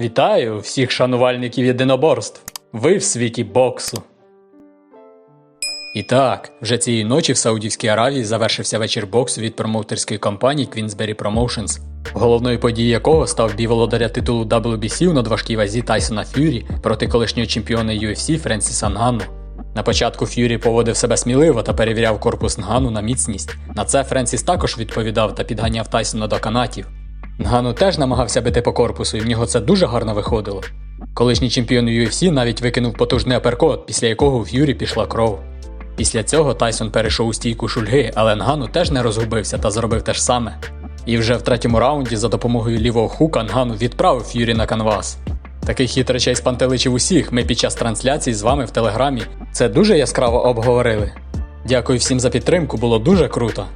Вітаю всіх шанувальників єдиноборств. Ви в світі боксу. І так, вже цієї ночі в Саудівській Аравії завершився вечір боксу від промоутерської компанії Queensberry Promotions, головною подією якого став бій володаря титулу WBC у надважкій вазі Тайсона Ф'юрі проти колишнього чемпіона UFC Френсіса Нганну. На початку Ф'юрі поводив себе сміливо та перевіряв корпус Нгану на міцність. На це Френсіс також відповідав та підганяв Тайсона до канатів. Нгану теж намагався бити по корпусу, і в нього це дуже гарно виходило. Колишній чемпіон UFC навіть викинув потужний аперкот, після якого у Ф'юрі пішла кров. Після цього Тайсон перейшов у стійку шульги, але Нгану теж не розгубився та зробив те ж саме. І вже в третьому раунді за допомогою лівого хука Нгану відправив Ф'юрі на канвас. Такий хід спантеличив усіх. Ми під час трансляції з вами в телеграмі це дуже яскраво обговорили. Дякую всім за підтримку, було дуже круто.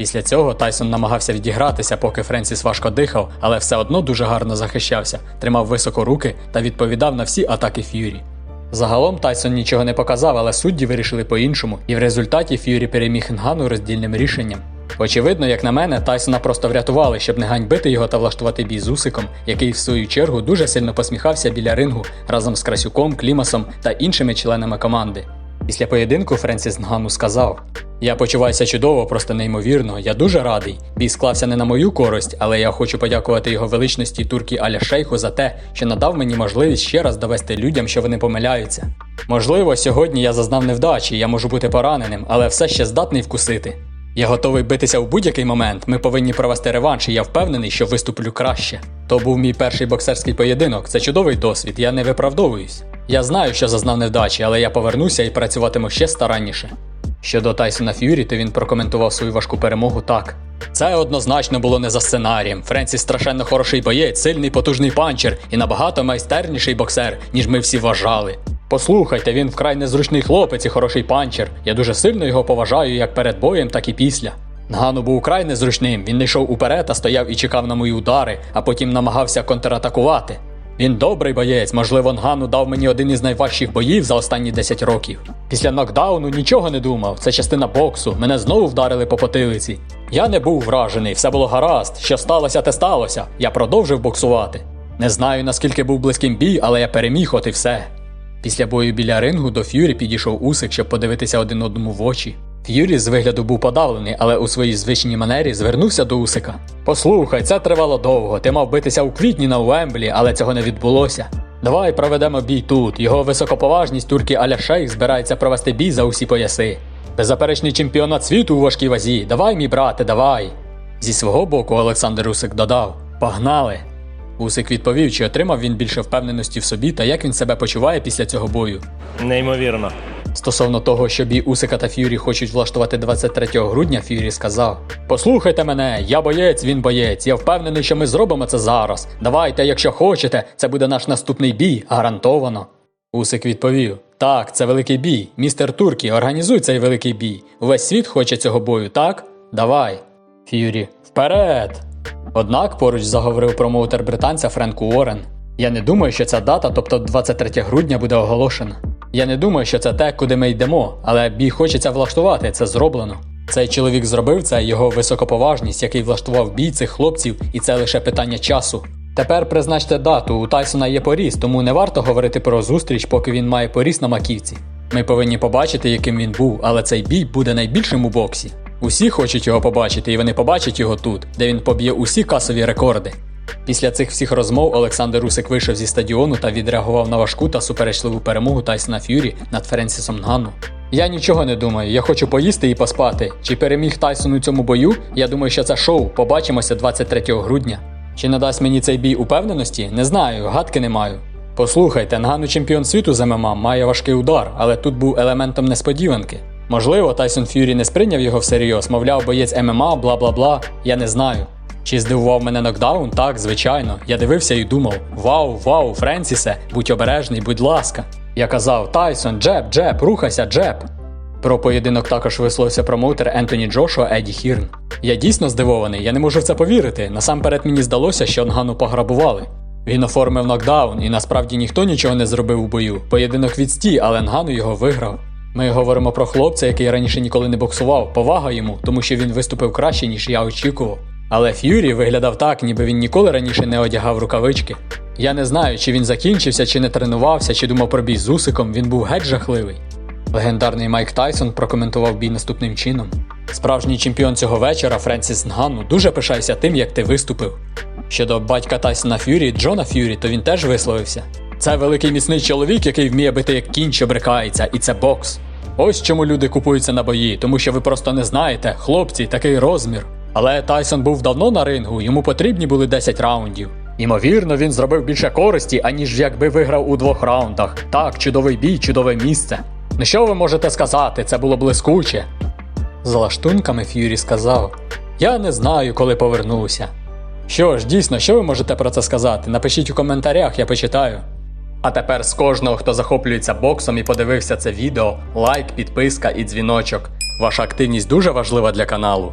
Після цього Тайсон намагався відігратися, поки Френсіс важко дихав, але все одно дуже гарно захищався, тримав високо руки та відповідав на всі атаки Ф'юрі. Загалом Тайсон нічого не показав, але судді вирішили по-іншому, і в результаті Ф'юрі переміг Нгану роздільним рішенням. Очевидно, як на мене, Тайсона просто врятували, щоб не ганьбити його та влаштувати бій з Усиком, який в свою чергу дуже сильно посміхався біля рингу разом з Красюком, Клімасом та іншими членами команди. Після поєдинку Френсіс Нгану сказав: Я почуваюся чудово, просто неймовірно. Я дуже радий. Бій склався не на мою користь, але я хочу подякувати його величності туркі Аля Шейху за те, що надав мені можливість ще раз довести людям, що вони помиляються. Можливо, сьогодні я зазнав невдачі, я можу бути пораненим, але все ще здатний вкусити. Я готовий битися в будь-який момент. Ми повинні провести реванш, і я впевнений, що виступлю краще. То був мій перший боксерський поєдинок. Це чудовий досвід, я не виправдовуюсь. Я знаю, що зазнав невдачі, але я повернуся і працюватиму ще старанніше. Щодо Тайсона Ф'юрі, то він прокоментував свою важку перемогу так. Це однозначно було не за сценарієм. Френсіс страшенно хороший боєць, сильний потужний панчер і набагато майстерніший боксер, ніж ми всі вважали. Послухайте, він вкрай незручний хлопець і хороший панчер. Я дуже сильно його поважаю як перед боєм, так і після. Нгану був украй незручним, він не йшов уперед, а стояв і чекав на мої удари, а потім намагався контратакувати. Він добрий боєць, можливо, Нгану дав мені один із найважчих боїв за останні 10 років. Після нокдауну нічого не думав, це частина боксу, мене знову вдарили по потилиці. Я не був вражений, все було гаразд, що сталося, те сталося. Я продовжив боксувати. Не знаю, наскільки був близьким бій, але я переміг, от і все. Після бою біля рингу до Ф'юрі підійшов Усик, щоб подивитися один одному в очі. Ф'юрі з вигляду був подавлений, але у своїй звичній манері звернувся до Усика. Послухай, це тривало довго. Ти мав битися у квітні на Уемблі, але цього не відбулося. Давай проведемо бій тут. Його високоповажність турки Аля Шейх збирається провести бій за усі пояси. Беззаперечний чемпіонат світу у важкій вазі. Давай, мій брате, давай. Зі свого боку Олександр Усик додав: Погнали! Усик відповів, чи отримав він більше впевненості в собі та як він себе почуває після цього бою. Неймовірно. Стосовно того, що бій Усика та Ф'юрі хочуть влаштувати 23 грудня, Ф'юрі сказав: Послухайте мене, я боєць, він боєць. Я впевнений, що ми зробимо це зараз. Давайте, якщо хочете, це буде наш наступний бій, гарантовано. Усик відповів: Так, це великий бій. Містер Туркі, організуй цей великий бій. Увесь світ хоче цього бою, так? Давай. Ф'юрі, вперед! Однак поруч заговорив промоутер британця Френк Уоррен. Я не думаю, що ця дата, тобто 23 грудня, буде оголошена. Я не думаю, що це те, куди ми йдемо, але бій хочеться влаштувати, це зроблено. Цей чоловік зробив це, його високоповажність, який влаштував бій цих хлопців, і це лише питання часу. Тепер призначте дату. У Тайсона є поріс, тому не варто говорити про зустріч, поки він має поріс на маківці. Ми повинні побачити, яким він був, але цей бій буде найбільшим у боксі. Усі хочуть його побачити, і вони побачать його тут, де він поб'є усі касові рекорди. Після цих всіх розмов Олександр Усик вийшов зі стадіону та відреагував на важку та суперечливу перемогу Тайсона Ф'юрі над Френсісом Нгану. Я нічого не думаю, я хочу поїсти і поспати. Чи переміг Тайсон у цьому бою? Я думаю, що це шоу. Побачимося 23 грудня. Чи надасть мені цей бій упевненості? Не знаю, гадки не маю. Послухайте, Нгану чемпіон світу з ММА має важкий удар, але тут був елементом несподіванки. Можливо, Тайсон Ф'юрі не сприйняв його всерйоз, мовляв, боєць ММА, бла бла бла. Я не знаю. Чи здивував мене нокдаун? Так, звичайно. Я дивився і думав: Вау, вау, Френсісе, будь обережний, будь ласка. Я казав: Тайсон, джеб, джеб, рухайся, джеб. Про поєдинок також висловився промоутер Ентоні Джошуа Еді Хірн. Я дійсно здивований, я не можу в це повірити. Насамперед мені здалося, що Нгану пограбували. Він оформив нокдаун, і насправді ніхто нічого не зробив у бою. Поєдинок відстій, але Нгану його виграв. Ми говоримо про хлопця, який раніше ніколи не боксував. Повага йому, тому що він виступив краще, ніж я очікував. Але Ф'юрі виглядав так, ніби він ніколи раніше не одягав рукавички. Я не знаю, чи він закінчився, чи не тренувався, чи думав про бій з Усиком, він був геть жахливий. Легендарний Майк Тайсон прокоментував бій наступним чином: Справжній чемпіон цього вечора, Френсіс Нгану, дуже пишайся тим, як ти виступив. Щодо батька Тайсона Ф'юрі, Джона Ф'юрі, то він теж висловився. Це великий міцний чоловік, який вміє бити як кінь, що брикається, і це бокс. Ось чому люди купуються на бої, тому що ви просто не знаєте, хлопці, такий розмір. Але Тайсон був давно на рингу, йому потрібні були 10 раундів. Імовірно, він зробив більше користі, аніж якби виграв у двох раундах. Так, чудовий бій, чудове місце. Ну що ви можете сказати? Це було блискуче. З лаштунками Ф'юрі сказав: Я не знаю, коли повернуся. Що ж, дійсно, що ви можете про це сказати? Напишіть у коментарях, я почитаю. А тепер з кожного, хто захоплюється боксом і подивився це відео, лайк, підписка і дзвіночок. Ваша активність дуже важлива для каналу.